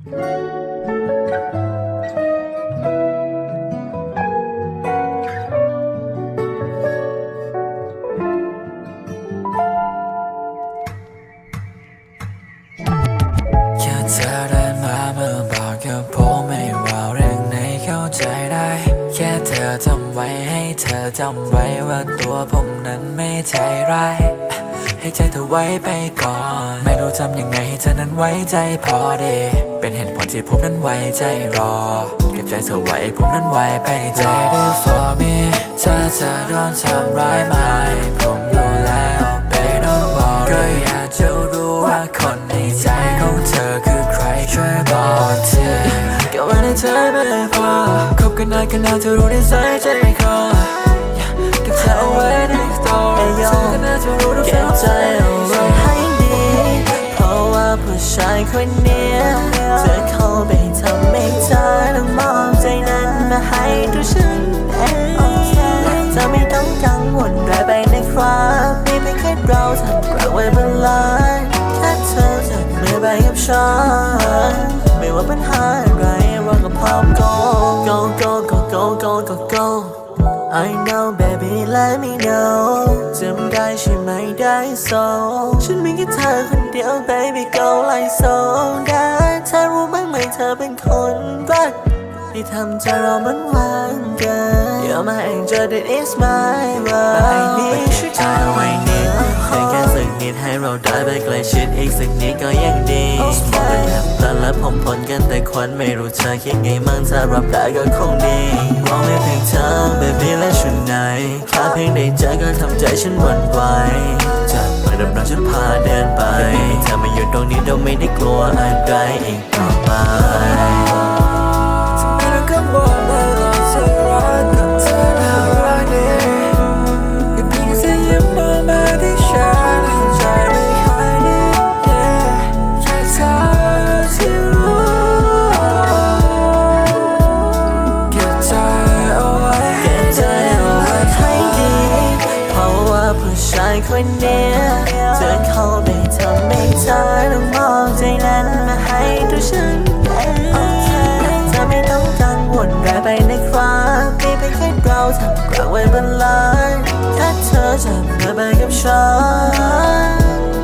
แค่เธอเดินมาเมื่อบอกกับผมไม่ว่าเรื่องไหนเข้าใจได้ แค่เธอจำไว้ให้เธอจำไว้ว่าตัวผมนั้นไม่ใจร้าย ให้ใจเธอไว้ไปก่อน ทำยังไงให้เธอนั้นไว้ใจพอดีเป็นเหตุผลที่ผมนั้นไว้ใจรอ เก็บใจเธอไว้ผมนั้นไว้ไปใจ do for me ถ้าเธอโดนทำร้ายมาผมรู้แล้วไม่ต้องบอกก็อยากจะรู้ว่าคนในใจของเธอคือใครช่วยบอกทีเก็บไว้ในใจไม่พอคบกันนานกันนานเธอรู้ในสายใจคอเก็บเธอไว้ในตัวเธอก็น่าจะรู้ทุกเก็บใจเอาไว้ให้ดีเพราะว่ายคนเนี้ยจะเข้าไปทำให้เธอต้องมอบใจนั้นมาให้ตัวฉันเองจะไม่ต้องกังวลไรไปนะครับไม่เป็นแค่เราทำกระไว้บนลานแค่เธอจับมือไปกับฉันไม่ว่าปัญหา I know baby let me know จำได้ใช่ไหมได้โซฉันมีแค่เธอคนเดียว baby go like so ได้เธอรู้บ้างไหมเธอเป็นคนรักที่ทำใจเรามันหวานเกิน You're my angel that is my world ไอ้นี่ช่วยใจเอาไว้ นิดให้เราได้ไปใกล้ชิดอีกสักนิดก็ยังดีมองกันแบบตาและผมพลกันแต่ควันไม่รู้เธอคิดไงมั่งถ้ารับได้ก็คงดีมองไม่เพียงเธอ baby และชุดไหนแค่เพียงได้เจอก็ทำใจฉันหวั่นไหวจากเมื่อดำเราฉันพาเดินไปเธอมาอยู่ตรงนี้เราไม่ได้กลัวอะไรอีกต่อไป ชายคนเนี้ยจะเข้าไปทำให้เธอต้องมอบใจนั้นมาให้ตัวฉันเองเธอไม่ต้องกังวลไรไปนะครับไม่เป็นแค่เราทำกวางไว้บนลานถ้าเธอจะมาไปกับฉัน